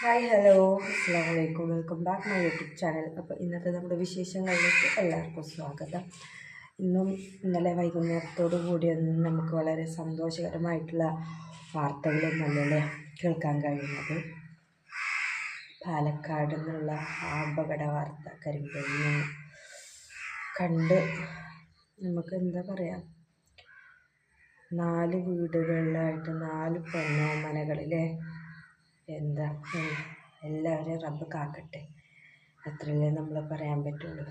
Hi hello. അസ്സാം വലൈക്കും welcome back my YouTube channel. അപ്പോൾ ഇന്നത്തെ നമ്മുടെ വിശേഷങ്ങളിലേക്ക് എല്ലാവർക്കും സ്വാഗതം. ഇന്നും ഇന്നലെ വൈകുന്നേരത്തോടു കൂടി നമുക്ക് വളരെ സന്തോഷകരമായിട്ടുള്ള വാർത്തകളൊന്നല്ലേ കേൾക്കാൻ കഴിയുന്നത്. പാലക്കാട് നിന്നുള്ള അപകട വാർത്ത കരിമ്പൊന്ന് കണ്ട് നമുക്ക് എന്താ പറയുക നാല് വീടുകളിലായിട്ട് നാല് പൊന്നോമനകളിലെ എന്താ? എല്ലാവരെയും റബ്ബ് കാക്കട്ടെ. അത്രയല്ലേ നമ്മൾ പറയാൻ പറ്റുള്ളൂ.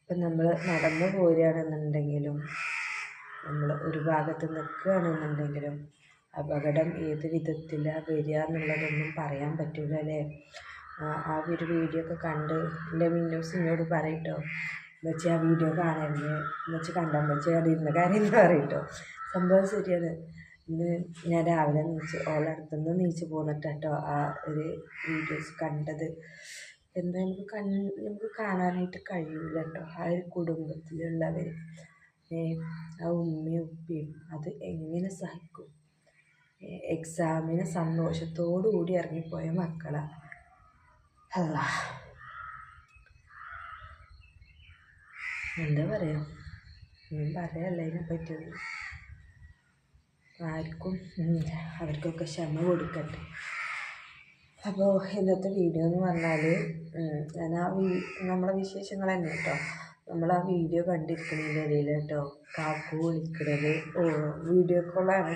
ഇപ്പം നമ്മൾ നടന്നു പോരുകയാണെന്നുണ്ടെങ്കിലും നമ്മൾ ഒരു ഭാഗത്ത് നിൽക്കുകയാണെന്നുണ്ടെങ്കിലും അപകടം ഏത് വിധത്തിലാണ് വരിക എന്നുള്ളതൊന്നും പറയാൻ പറ്റില്ല അല്ലേ? ആ ഒരു വീഡിയോ ഒക്കെ കണ്ട് എന്റെ മിന്നൂസ് എന്നോട് പറയട്ടോ. എന്നുവെച്ചാൽ ആ വീഡിയോ കാണരുത്. വെച്ച് കണ്ടാൽ വെച്ചാൽ അത് ഇരുന്ന കാര്യം എന്ന് പറയട്ടോ. സംഭവം ശരിയാണ്. ഇന്ന് ഞാൻ രാവിലെ നീച്ച് ഓളെ അടുത്തുനിന്ന് നീച്ച് പോന്നിട്ട് കേട്ടോ ആ ഒരു വീഡിയോസ് കണ്ടത്. എന്താ നമുക്ക് കൺ നമുക്ക് കാണാനായിട്ട് കഴിയില്ല കേട്ടോ ആ ഒരു കുടുംബത്തിലുള്ളവർ ആ ഉമ്മയും ഉപ്പയും അത് എങ്ങനെ സഹിക്കും? എക്സാമിന് സന്തോഷത്തോടു കൂടി ഇറങ്ങിപ്പോയ മക്കളാണ് അല്ല എന്താ പറയുക ഒന്നും പറയല്ല അതിനെ പറ്റിയൊന്നും ആർക്കും അവർക്കൊക്കെ ക്ഷമ കൊടുക്കട്ടെ. അപ്പോൾ ഇന്നത്തെ വീഡിയോ എന്ന് പറഞ്ഞാൽ ഞാൻ ആ വീ നമ്മളെ വിശേഷങ്ങൾ തന്നെ കേട്ടോ നമ്മൾ ആ വീഡിയോ കണ്ടിരിക്കുന്നതിന്റെ ഇടയിൽ കേട്ടോ കാക്കു വിളിക്കുന്നത് വീഡിയോ കോളാണ്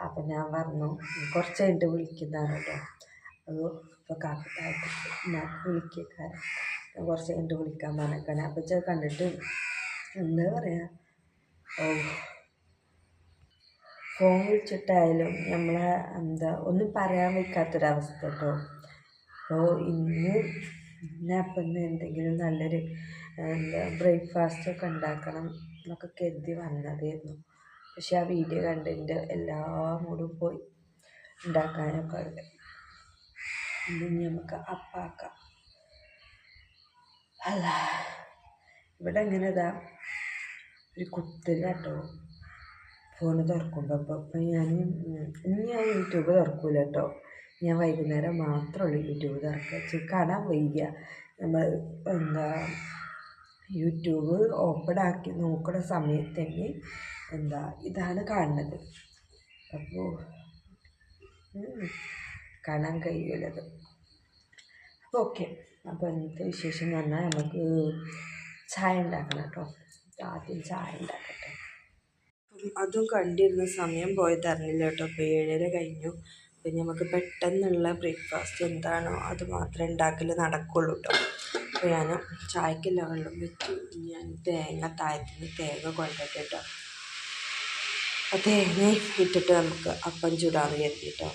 അപ്പം ഞാൻ പറഞ്ഞു കുറച്ച് കഴിഞ്ഞിട്ട് വിളിക്കുന്നതാണ് കേട്ടോ അപ്പോൾ ഇപ്പോൾ കാക്കു ഞാൻ വിളിക്കാൻ കുറച്ച് കഴിഞ്ഞിട്ട് വിളിക്കാൻ പറഞ്ഞേക്കാണ്. അപ്പം കണ്ടിട്ട് എന്താ പറയുക ഓ ഫോൺ വിളിച്ചിട്ടായാലും നമ്മളെ എന്താ ഒന്നും പറയാൻ വയ്ക്കാത്തൊരവസ്ഥ കേട്ടോ അപ്പോൾ ഇന്ന് ഇന്ന് അപ്പം എന്തെങ്കിലും നല്ലൊരു എന്താ ബ്രേക്ക്ഫാസ്റ്റൊക്കെ ഉണ്ടാക്കണം എന്നൊക്കെ കരുതി വന്നതായിരുന്നു. പക്ഷെ ആ വീഡിയോ കണ്ടതിന്റെ എല്ലാ മൂടും പോയി ഉണ്ടാക്കാനൊക്കെ ഉണ്ട്. ഇനി നമുക്ക് അപ്പാക്കാം അല്ല ഇവിടെ എങ്ങനെ ഇതാ ഒരു കുത്തില്ല കേട്ടോ. ഫോൺ തുറക്കുമ്പോൾ അപ്പോൾ അപ്പോൾ ഞാൻ ഇനി ഞാൻ യൂട്യൂബ് തുറക്കില്ല കേട്ടോ. ഞാൻ വൈകുന്നേരം മാത്രമുള്ളൂ യൂട്യൂബ് തുറക്കുക. കാണാൻ വയ്യ. നമ്മൾ എന്താ യൂട്യൂബ് ഓപ്പൺ ആക്കി നോക്കുന്ന സമയത്ത് തന്നെ എന്താ ഇതാണ് കാണുന്നത്. അപ്പോൾ കാണാൻ കഴിയില്ലത് അപ്പോൾ ഓക്കെ. അപ്പോൾ ഇന്നത്തെ വിശേഷം എന്ന് പറഞ്ഞാൽ നമുക്ക് ചായ ഉണ്ടാക്കണം കേട്ടോ. ആദ്യം ചായ ഉണ്ടാക്കട്ടെ. അതും കണ്ടിരുന്ന സമയം പോയത് അറിഞ്ഞില്ല കേട്ടോ. അപ്പോൾ ഏഴര കഴിഞ്ഞു. പിന്നെ നമുക്ക് പെട്ടെന്നുള്ള ബ്രേക്ക്ഫാസ്റ്റ് എന്താണോ അത് മാത്രമേ ഉണ്ടാക്കൽ നടക്കുള്ളൂ കേട്ടോ. അപ്പോൾ ഞാൻ ചായക്കില്ല വെള്ളം വെച്ചു. ഞാൻ തേങ്ങ താഴത്തുനിന്ന് തേങ്ങ കൊണ്ടിട്ട് കേട്ടോ. അപ്പോൾ തേങ്ങ ഇട്ടിട്ട് നമുക്ക് അപ്പം ചൂടാന്ന് കരുതി കേട്ടോ.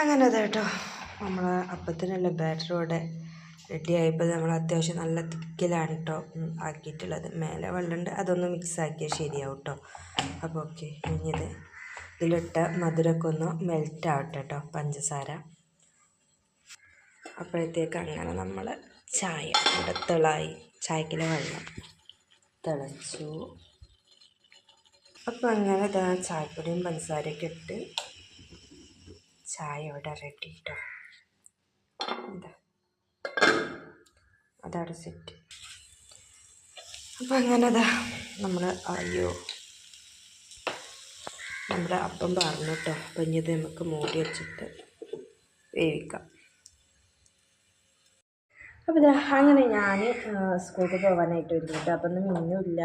അങ്ങനെ അതെ കേട്ടോ. നമ്മൾ അപ്പത്തിനുള്ള ബാറ്റർ റെഡി ആയപ്പോൾ നമ്മൾ അത്യാവശ്യം നല്ല തിക്കിലാണ് കേട്ടോ ആക്കിയിട്ടുള്ളത്. മേലെ വെള്ളമുണ്ട് അതൊന്ന് മിക്സ് ആക്കിയാൽ ശരിയാവും കേട്ടോ അപ്പോൾ ഓക്കെ ഇനിയത് ഇതിലിട്ട മധുരമൊക്കെ ഒന്ന് മെൽറ്റ് ആവട്ടെ കേട്ടോ പഞ്ചസാര. അപ്പോഴത്തേക്ക് അങ്ങനെ നമ്മൾ ചായ ഇവിടെ തിളായി. ചായക്കിലെ വെള്ളം തിളച്ചു. അപ്പോൾ അങ്ങനെ ഇതാ ചായപ്പൊടിയും പഞ്ചസാരയൊക്കെ ഇട്ട് ചായ ഇവിടെ റെഡി കേട്ടോ എന്താ? അതാണ് സെറ്റ് അപ്പം അങ്ങനെ അതാ നമ്മൾ അയ്യോ. നമ്മുടെ അപ്പം പറഞ്ഞു കേട്ടോ അപ്പം ഇത് നമുക്ക് മൂടി വെച്ചിട്ട് വേവിക്കാം. അപ്പോൾ ഇതാ അങ്ങനെ ഞാൻ സ്കൂളിൽ പോകാനായിട്ട് വരുന്നുണ്ട് അപ്പം ഇന്ന് മിന്നുമില്ല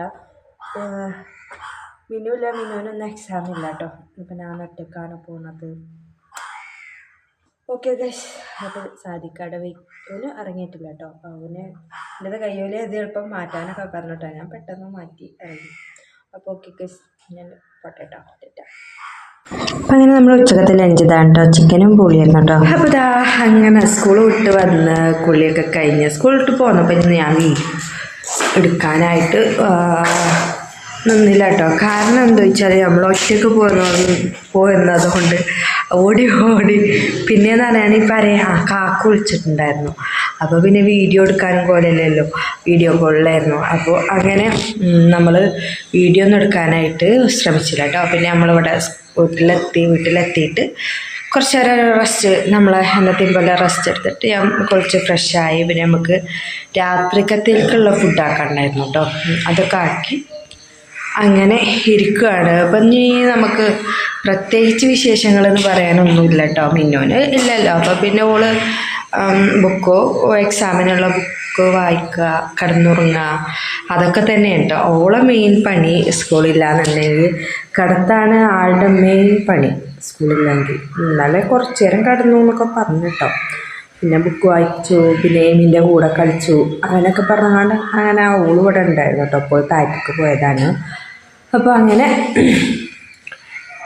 മിന്നുമില്ല മിന്നുവിനൊന്നും എക്സാം ഇല്ല കേട്ടോ അപ്പം ഞാൻ ഒറ്റക്കാണ് പോകുന്നത് ഓക്കെ ഗൈസ്. അത് സാധിക്കാടെ വെയ്ക്കോന് ഇറങ്ങിയിട്ടില്ല കേട്ടോ. അവന് എന്റെ കയ്യോലെ ഇത് എളുപ്പം മാറ്റാനൊക്കെ പറഞ്ഞിട്ടോ ഞാൻ പെട്ടെന്ന് മാറ്റി ഇറങ്ങി അപ്പോൾ ഓക്കെ ഗൈസ്. ഞാൻ പൊട്ടേട്ടോ തെറ്റാ. അപ്പം അങ്ങനെ നമ്മൾ ഉച്ചക്കത്തെ ലഞ്ച് ഇതാണ് കേട്ടോ. ചിക്കനും പുളിയായിരുന്നു കേട്ടോ. അപ്പോൾ ഇതാ അങ്ങനെ സ്കൂൾ വിട്ട് വന്ന് കുളിയൊക്കെ കഴിഞ്ഞ് സ്കൂൾ വിട്ട് പോന്നപ്പോൾ ഞാൻ എടുക്കാനായിട്ട് നിന്നില്ല കേട്ടോ. കാരണം എന്താ വെച്ചാൽ നമ്മൾ ഒറ്റയ്ക്ക് പോകുന്ന പോകുന്നത് കൊണ്ട് ഓടി ഓടി. പിന്നെയെന്ന് പറയാൻ ഈ പറയാ ആ കാക്ക വിളിച്ചിട്ടുണ്ടായിരുന്നു. അപ്പോൾ പിന്നെ വീഡിയോ എടുക്കാനും പോലെയല്ലല്ലോ. വീഡിയോ കോളിലായിരുന്നു. അപ്പോൾ അങ്ങനെ നമ്മൾ വീഡിയോ ഒന്നും എടുക്കാനായിട്ട് ശ്രമിച്ചില്ല കേട്ടോ. പിന്നെ നമ്മളിവിടെ വീട്ടിലെത്തി വീട്ടിലെത്തിയിട്ട് കുറച്ച് നേരം റെസ്റ്റ് നമ്മൾ എന്നത്തെയും പോലെ റെസ്റ്റ് എടുത്തിട്ട് ഞാൻ കുറച്ച് ഫ്രഷായി പിന്നെ നമുക്ക് രാത്രിക്കത്തേക്കുള്ള ഫുഡ് ആക്കണ്ടായിരുന്നു കേട്ടോ. അതൊക്കെ ആക്കി അങ്ങനെ ഇരിക്കുകയാണ് അപ്പം ഇനി നമുക്ക് പ്രത്യേകിച്ച് വിശേഷങ്ങളെന്ന് പറയാനൊന്നുമില്ല കേട്ടോ മിന്നോന് ഇല്ലല്ലോ. അപ്പോൾ പിന്നെ ഓൾ ബുക്കോ എക്സാമിനുള്ള ബുക്ക് വായിക്കുക കിടന്നുറങ്ങുക അതൊക്കെ തന്നെ കേട്ടോ ഓളെ മെയിൻ പണി സ്കൂളില്ലാന്നുണ്ടെങ്കിൽ കിടത്താണ് ആളുടെ മെയിൻ പണി സ്കൂളില്ലെങ്കിൽ. ഇന്നലെ കുറച്ച് നേരം കിടന്നു എന്നൊക്കെ പറഞ്ഞു കേട്ടോ പിന്നെ ബുക്ക് വായിച്ചു പിന്നെ എമിന്റെ കൂടെ കളിച്ചു അങ്ങനെയൊക്കെ പറഞ്ഞാണ്ട് അങ്ങനെ ഓൾ ഇവിടെ ഉണ്ടായിരുന്നു കേട്ടോ അപ്പോൾ താഴത്തേക്ക് പോയതാണ്. അപ്പോൾ അങ്ങനെ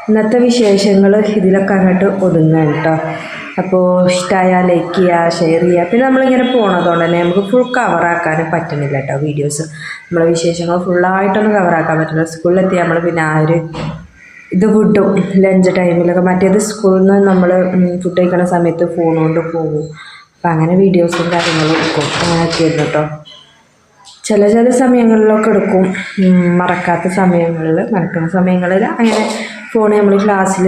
ഇന്നത്തെ വിശേഷങ്ങൾ ഇതിലൊക്കെ അങ്ങോട്ട് ഒതുങ്ങുക കേട്ടോ അപ്പോൾ ഇഷ്ടമായാൽ ലൈക്ക് ചെയ്യുക ഷെയർ ചെയ്യുക പിന്നെ നമ്മളിങ്ങനെ പോണതുകൊണ്ട് തന്നെ നമുക്ക് ഫുൾ കവറാക്കാനും പറ്റുന്നില്ല കേട്ടോ വീഡിയോസ് നമ്മളെ വിശേഷങ്ങൾ ഫുള്ളായിട്ടൊന്നും കവറാക്കാൻ പറ്റില്ല. സ്കൂളിലെത്തി നമ്മൾ പിന്നെ ആ ഒരു ഇത് വിടും. ലഞ്ച് ടൈമിലൊക്കെ മറ്റേത് സ്കൂളിൽ നിന്ന് നമ്മൾ ഫുഡ് കഴിക്കുന്ന സമയത്ത് ഫോണുകൊണ്ട് കൊണ്ട് പോകും. അപ്പോൾ അങ്ങനെ വീഡിയോസും കാര്യങ്ങളും ഒക്കെ ആക്കിയിരുന്നു കേട്ടോ ചില ചില സമയങ്ങളിലൊക്കെ എടുക്കും. മറക്കാത്ത സമയങ്ങളിൽ മറക്കുന്ന സമയങ്ങളിൽ അങ്ങനെ ഫോൺ നമ്മൾ ക്ലാസ്സിൽ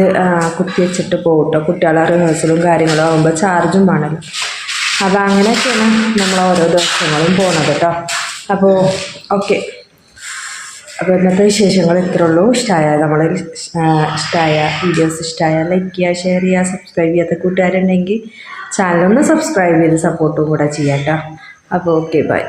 കുത്തി വെച്ചിട്ട് പോകട്ടെ കേട്ടോ കുട്ടികളെ റിഹേഴ്സലും കാര്യങ്ങളും ആകുമ്പോൾ ചാർജും വേണമല്ലോ അപ്പോൾ അങ്ങനെയൊക്കെയാണ് നമ്മൾ ഓരോ ദിവസങ്ങളും പോണത് കേട്ടോ അപ്പോൾ ഓക്കെ അപ്പോൾ ഇന്നത്തെ വിശേഷങ്ങൾ ഇത്ര ഉള്ളൂ. ഇഷ്ടമായ നമ്മൾ ഇഷ്ടമായ വീഡിയോസ് ഇഷ്ടമായ ലൈക്ക് ചെയ്യുക ഷെയർ ചെയ്യുക സബ്സ്ക്രൈബ് ചെയ്യാത്ത കൂട്ടുകാരുണ്ടെങ്കിൽ ചാനലൊന്ന് സബ്സ്ക്രൈബ് ചെയ്ത് സപ്പോർട്ടും കൂടെ ചെയ്യാം കേട്ടോ അപ്പോൾ ഓക്കെ ബൈ